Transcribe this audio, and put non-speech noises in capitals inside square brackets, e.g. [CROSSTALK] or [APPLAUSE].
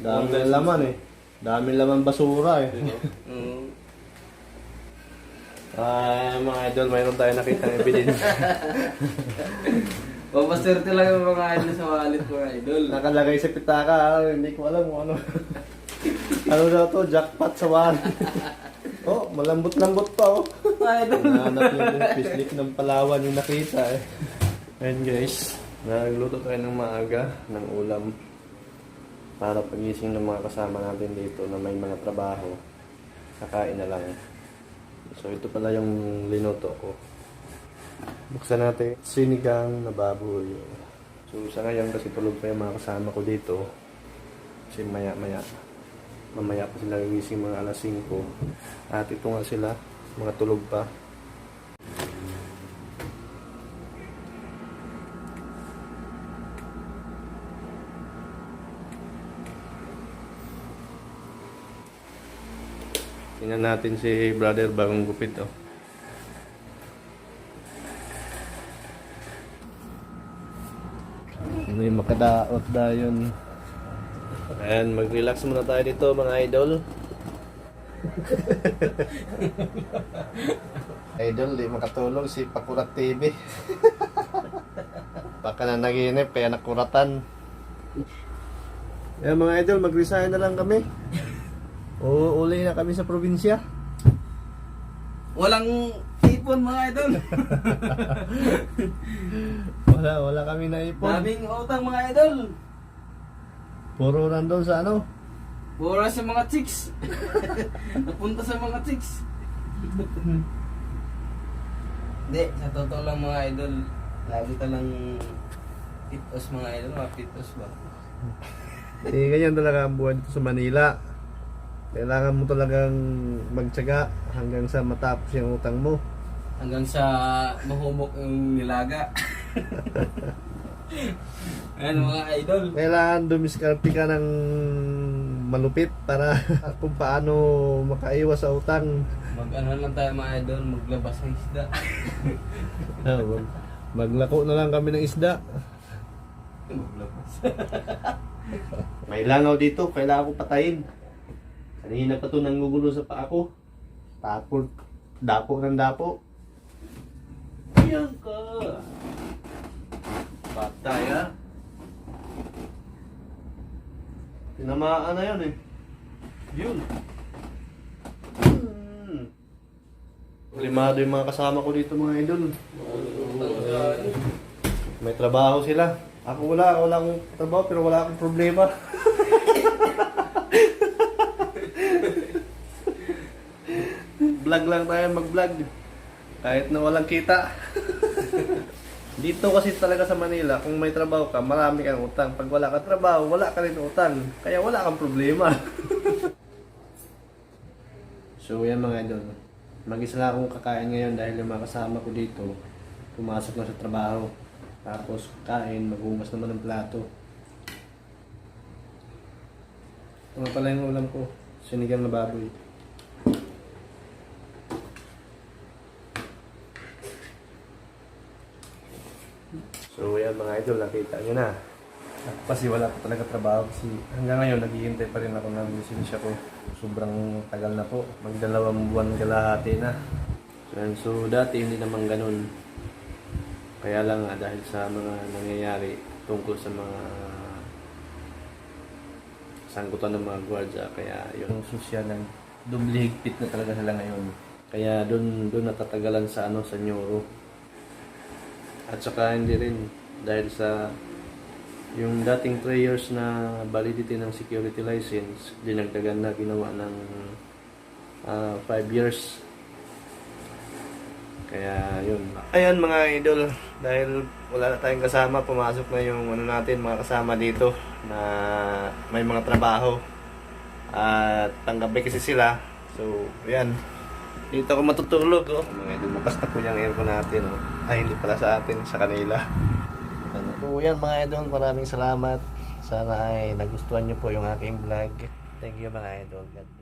Dami laman eh. Dami laman basura eh. Oo. [LAUGHS] Ah, mga idol, mayroon tayo nakita ng evidence. Papaswerte [LAUGHS] lang yung mga idol sa wallet mga idol. Nakalagay sa pitaka, ah, hindi ko alam kung ano. [LAUGHS] ano daw to, jackpot sa wallet. oh, malambot-lambot pa oh. Idol. Nahanap yung pislik ng Palawan yung nakita eh. Ayun guys, nagluto tayo ng maaga ng ulam para pagising ng mga kasama natin dito na may mga trabaho. Kakain na lang. So ito pala yung linuto ko. Buksan natin sinigang na baboy. So sa ngayon kasi tulog pa yung mga kasama ko dito. Kasi maya maya. Mamaya pa sila gigising mga alas 5. At ito nga sila, mga tulog pa. Tingnan natin si brother bagong gupit oh. Ano yung makadaot da yun. Ayan, mag-relax muna tayo dito mga idol. [LAUGHS] idol, di makatulog si Pakurat TV. [LAUGHS] Baka na naginip, kaya nakuratan. Ayan mga idol, mag-resign na lang kami. Uuuli na kami sa probinsya. Walang ipon mga idol. [LAUGHS] Wala, wala kami naipon. Daming utang mga idol. Puro nandun sa ano. Pura sa mga chicks. [LAUGHS] Napunta sa mga chicks. Hindi, sa totoo lang mga idol. Lagi ka lang pitos mga idol. Mga pitos ba? Eh, ganyan talaga ang buhay dito sa Manila. Kailangan mo talagang magtyaga hanggang sa matapos yung utang mo. Hanggang sa mahumok yung nilaga. [LAUGHS] Ayan mga idol. Kailangan dumiskarte ka ng malupit para [LAUGHS] kung paano makaiwas sa utang. Mag ano lang tayo mga idol. Maglabas ng isda. [LAUGHS] Ah, mag- Maglako na lang kami ng isda. Maglabas. May langaw dito, kailangan ko patayin. Kanina pa to nangugulo sa paa ko. Tapos, dapo ng dapo. Ayan ka. Patay ha. Tinamaan na yan eh. Yun. Hmm. Limado yung mga kasama ko dito mga idol. May trabaho sila. Ako wala, wala akong trabaho pero wala akong problema. [LAUGHS] vlog lang tayo mag-vlog. Kahit na walang kita. [LAUGHS] Dito kasi talaga sa Manila, kung may trabaho ka, marami kang utang. Pag wala ka trabaho, wala ka rin utang. Kaya wala kang problema. [LAUGHS] so yan mga idol. Mag-isa lang akong kakain ngayon dahil yung mga kasama ko dito, pumasok na sa trabaho. Tapos kain, maghugas naman ng plato. Ito nga pala yung ulam ko. Sinigang na baboy. So yan mga idol, nakita nyo na. Kasi wala pa talaga trabaho kasi hanggang ngayon naghihintay pa rin ako ng lisensya ko. Sobrang tagal na po. Magdalawang buwan kalahati na. So, yan. so dati hindi naman ganun. Kaya lang nga dahil sa mga nangyayari tungkol sa mga sangkutan ng mga gwardiya kaya yung sosyal ng dubli higpit na talaga sila ngayon. Kaya doon doon natatagalan sa ano sa neuro. At saka hindi rin dahil sa yung dating 3 years na validity ng security license, dinagdagan na ginawa ng 5 years. Kaya yun. Ayan mga idol, dahil wala na tayong kasama, pumasok na yung ano natin, mga kasama dito na may mga trabaho. At panggabi kasi sila. So, ayan. Dito ako matutulog, oh. Mga idol, bukas na po yung aircon natin, oh. Ay, hindi pala sa atin, sa kanila. Ano. So, yan mga idol, maraming salamat. Sana ay nagustuhan nyo po yung aking vlog. Thank you mga idol. God.